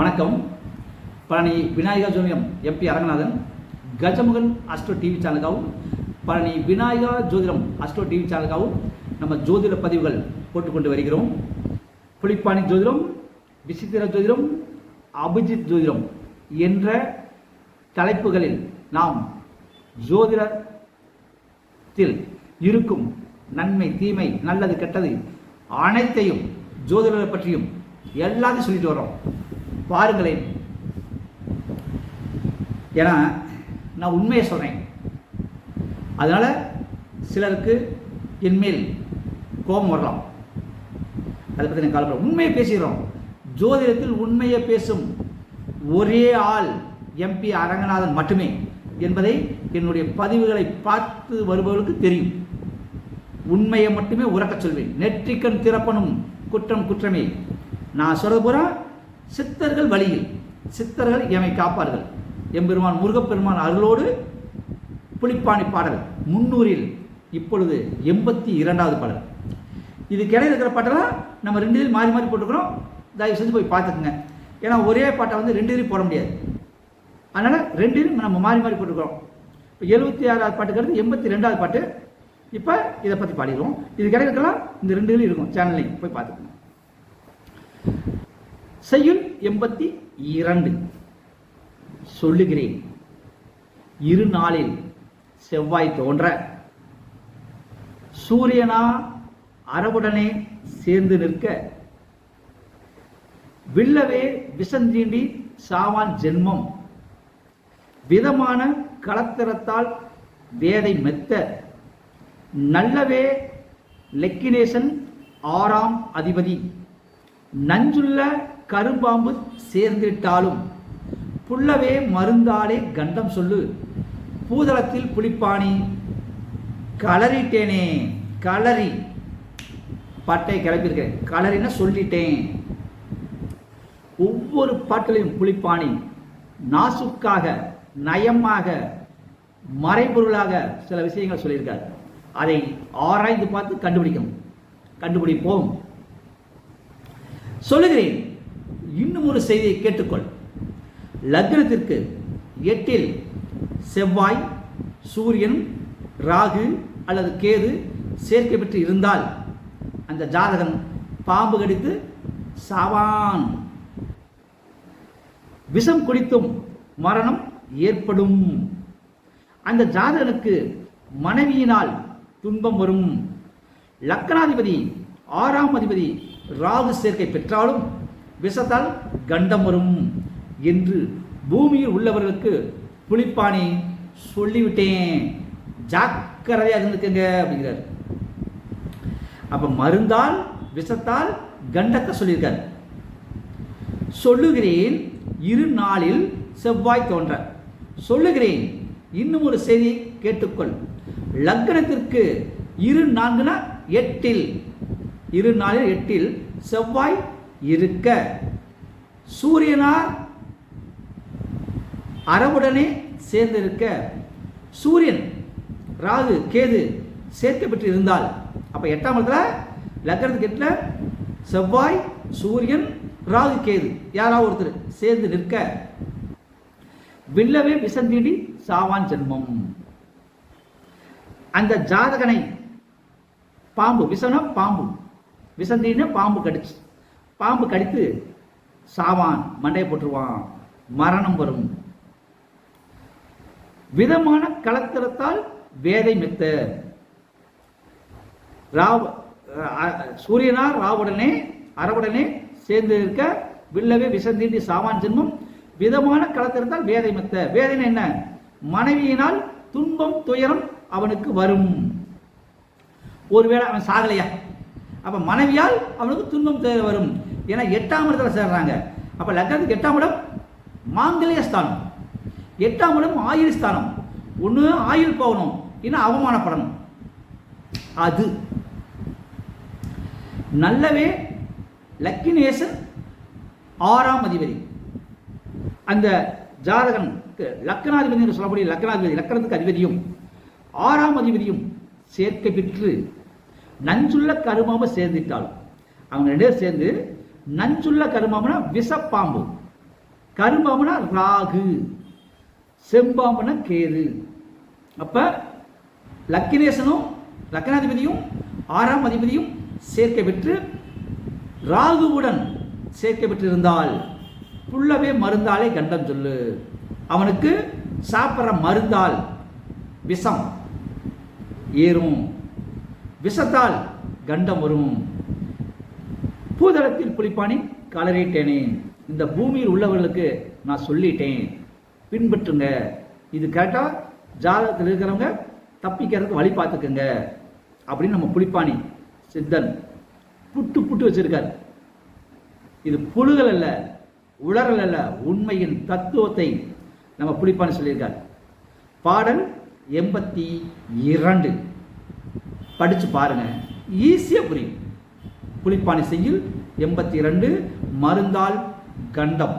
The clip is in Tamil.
வணக்கம். பழனி விநாயகா ஜோதிடம் MP Aranganathan. Gajamugan Astro TV சேனலுக்காகவும் Palani Vinayaka ஜோதிடம் அஸ்ட்ரோ டிவி சேனலுக்காகவும் நம்ம ஜோதிட பதிவுகள் போட்டுக்கொண்டு வருகிறோம். புலிப்பாணி ஜோதிடம் விசித்திர ஜோதிடம் அபிஜித் ஜோதிடம் என்ற தலைப்புகளில் நாம் ஜோதிடத்தில் இருக்கும் நன்மை தீமை நல்லது கெட்டது அனைத்தையும் ஜோதிடரை பற்றியும் எல்லாத்தையும் சொல்லிட்டு வரோம் பாருங்களேன். ஏன்னா நான் உண்மையை சொல்கிறேன் அதனால் சிலருக்கு என்மேல் கோபம் வரலாம். அதை பற்றி நான் கவலைப்பட உண்மையை பேசுகிறோம் ஜோதிடத்தில் உண்மையை பேசும் ஒரே ஆள் எம்பி அரங்கநாதன் மட்டுமே என்பதை என்னுடைய பதிவுகளை பார்த்து வருபவர்களுக்கு தெரியும். உண்மையை மட்டுமே உறக்கச் சொல்வேன். நெற்றிக்கண் திறப்பனும் குற்றம் குற்றமே. நான் சொல்கிறது பூரா சித்தர்கள் வழியில் சித்தர்கள் எமை காப்பார்கள். எம்பெருமான் முருகப்பெருமான் அருளோடு புலிப்பாணி பாடல் முன்னூறில் இப்பொழுது எண்பத்தி இரண்டாவது பாடல். இதுக்கு கிடையாது இருக்கிற பாட்டெல்லாம் நம்ம ரெண்டு இதில் மாறி மாறி போட்டுக்கிறோம் தயவு செஞ்சு போய் பார்த்துக்குங்க. ஏன்னா ஒரே பாட்டை வந்து ரெண்டு இதில் போட முடியாது. அதனால் ரெண்டு இதில் நம்ம மாறி மாறி போட்டுக்கிறோம் இப்போ எழுபத்தி ஆறாவது பாட்டுக்கிறது எண்பத்தி ரெண்டாவது பாட்டு. இப்போ இதை பற்றி பாடிடுவோம். இதுக்கு இடையில இருக்கலாம் இந்த ரெண்டு இருக்கும். சேனல்லையும் போய் பார்த்துக்கோங்க. செய்யுள் எண்பத்தி இரண்டு. சொல்லுகிறேன். இரு நாளில் செவ்வாய் தோன்ற. சூரியனா அரவுடனே சேர்ந்து நிற்க. வில்லவே விசந்தீண்டி சாவான் ஜென்மம். விதமான களத்திரத்தால் வேதை மெத்த. நல்லவே லெக்கினேசன் ஆறாம் அதிபதி. நஞ்சுள்ள கரும்பாம்பு சேர்ந்திட்டாலும் புல்லவே மருந்தாலே கண்டம் சொல்லு. பூதளத்தில் புளிப்பாணி கலரிட்டேனே கலரி பாட்டை கிளப்பியிருக்கேன் கலரின்னு சொல்லிட்டேன். ஒவ்வொரு பாட்டிலையும் புளிப்பாணி நாசுக்காக நயமாக மறைபொருளாக சில விஷயங்கள் சொல்லியிருக்கார். அதை ஆராய்ந்து பார்த்து கண்டுபிடிக்கும். கண்டுபிடிப்போம். சொல்லுகிறேன். இன்னும் ஒரு செய்தியை கேட்டுக்கொள். லக்னத்திற்கு எட்டில் செவ்வாய் சூரியன் ராகு அல்லது கேது சேர்க்கை பெற்று இருந்தால் அந்த ஜாதகன் பாம்பு கடித்து சாவான். விஷம் குடித்தும் மரணம் ஏற்படும். அந்த ஜாதகனுக்கு மனைவியினால் துன்பம் வரும். லக்னாதிபதி ஆறாம் அதிபதி ராகு சேர்க்கை பெற்றாலும் விஷத்தால் கண்டம் வரும் என்று பூமியில் உள்ளவர்களுக்கு புளிப்பானி சொல்லிவிட்டேன். ஜாக்கிரதையாக இருந்துக்கங்க அப்படிங்கிறார். அப்போ மருந்தால் விஷத்தால் கண்டத்தை சொல்லியிருக்கார். சொல்லுகிறேன் இரு நாளில் செவ்வாய் தோன்ற சொல்லுகிறேன் இன்னும் ஒரு செய்தி கேட்டுக்கொள். லக்னத்திற்கு இரு நான்குனா எட்டில் இரு நாளில் எட்டில் செவ்வாய் இருக்க. சூரியனார் அரவுடனே சேர்ந்திருக்க. சூரியன் ராகு கேது சேர்க்கப்பட்டு பெற்று இருந்தால் அப்போ எட்டாம் இடத்துல லக்னத்துக்கு எட்டில் செவ்வாய் சூரியன் ராகு கேது யாராவது ஒருத்தர் சேர்ந்து நிற்க. வில்லவே விசந்தீண்டி சாவான் ஜென்மம். அந்த ஜாதகனை பாம்பு விஷம்னா பாம்பு. விசந்தீன பாம்பு கடிச்சு. பாம்பு கடித்து சாவான் மண்டையை போட்டுருவான். மரணம் வரும். விதமான கலத்திரத்தால் வேதை மெத்த. ராவ் சூரியனா ராவுடனே அரவுடனே சேர்ந்து இருக்க வில்லவே விசந்தீண்டி சாவான் ஜென்மம். விதமான களத்திருந்தால் வேதை மெத்த. வேதனை என்ன? மனைவியினால் துன்பம் துயரம் அவனுக்கு வரும். ஒருவேளை அவன் சாகலையா? அப்ப மனைவியால் அவனுக்கு துன்பம் துயரம் வரும். ஏன்னா எட்டாம் இடத்துல சேர்றாங்க. அப்போ லக்னத்துக்கு எட்டாம் இடம் மாங்கல்ய ஸ்தானம். எட்டாம் இடம் ஆயுள் ஸ்தானம். ஒன்று ஆயுள் போகணும் இன்னும் அவமானப்படணும். அது. நல்லவே லக்கினேசன் ஆறாம் அதிபதி. அந்த ஜாதகனுக்கு லக்கணாதிபதி என்று சொல்லக்கூடிய லக்கணாதிபதி லக்கணத்துக்கு அதிபதியும் ஆறாம் அதிபதியும் சேர்க்க பெற்று நஞ்சுள்ள கருமாம சேர்ந்துட்டாலும் அவங்க ரெண்டு சேர்ந்து நஞ்சுள்ள கருமாமனா விஷப்பாம்பு. கரும்பாம்புனா ராகு. செம்பாம்புனா கேது. அப்போ லக்கினேசனும் லக்னாதிபதியும் ஆறாம் அதிபதியும் சேர்க்கை பெற்று ராகுவுடன் சேர்க்கை பெற்றிருந்தால் புள்ளவே மருந்தாலே கண்டம் சொல்லு. அவனுக்கு சாப்பிட்ற மருந்தால் விஷம் ஏறும். விஷத்தால் கண்டம் வரும். பூதளத்தில் புலிப்பானி கலரிட்டேனே இந்த பூமியில் உள்ளவர்களுக்கு நான் சொல்லிட்டேன். பின்பற்றுங்க. இது கரெக்டாக ஜாதகத்தில் இருக்கிறவங்க தப்பிக்கிறதுக்கு வழி பார்த்துக்குங்க. அப்படின்னு நம்ம புலிப்பாணி சித்தன் புட்டு புட்டு வச்சிருக்கார். இது புழுகள் அல்ல உளறல் அல்ல உண்மையின் தத்துவத்தை நம்ம புலிப்பாணி சொல்லியிருக்கார். பாடல் எண்பத்தி இரண்டு. படித்து பாருங்க. ஈஸியாக புரியும். புலிப்பாணி எண்பத்தி இரண்டு மருந்தால் கண்டம்.